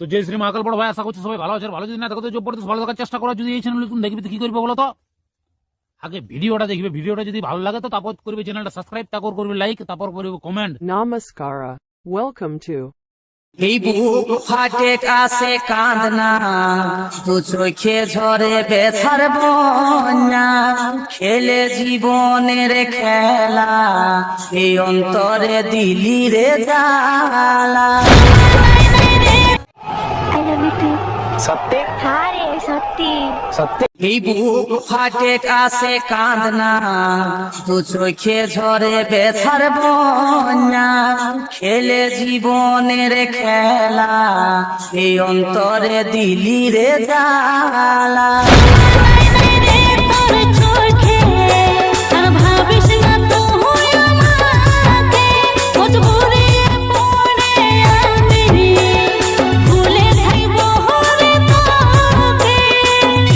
তো জয় শ্রী মহাকাল বড় ভাই আশা করছি সবাই ভালো আছে ভালো যদি না থাকো তো জবরদস্ত ভালো থাকার চেষ্টা করো যদি এই চ্যানেল তুমি দেখবে তো কি করবে বলো তো আগে ভিডিওটা দেখবে ভিডিওটা যদি ভালো লাগে তো তারপর করবে চ্যানেলটা সাবস্ক্রাইব তারপর করবে লাইক তারপর করবে কমেন্ট Namaskara. Welcome to এই বুক ফাটে কাছে কাঁদনা দু চোখে ঝরে ব্যথার বন্যা খেলে জীবনের খেলা এই অন্তরে দিলি রে জ্বালা সত্যি? সত্যি। সত্যি? এই বুক ফাটে কাছে কাঁদনা দু চোখে ঝরে ব্যথার বন্যা। খেলে জীবনের খেলা এই অন্তরে দিলি রে জ্বালা।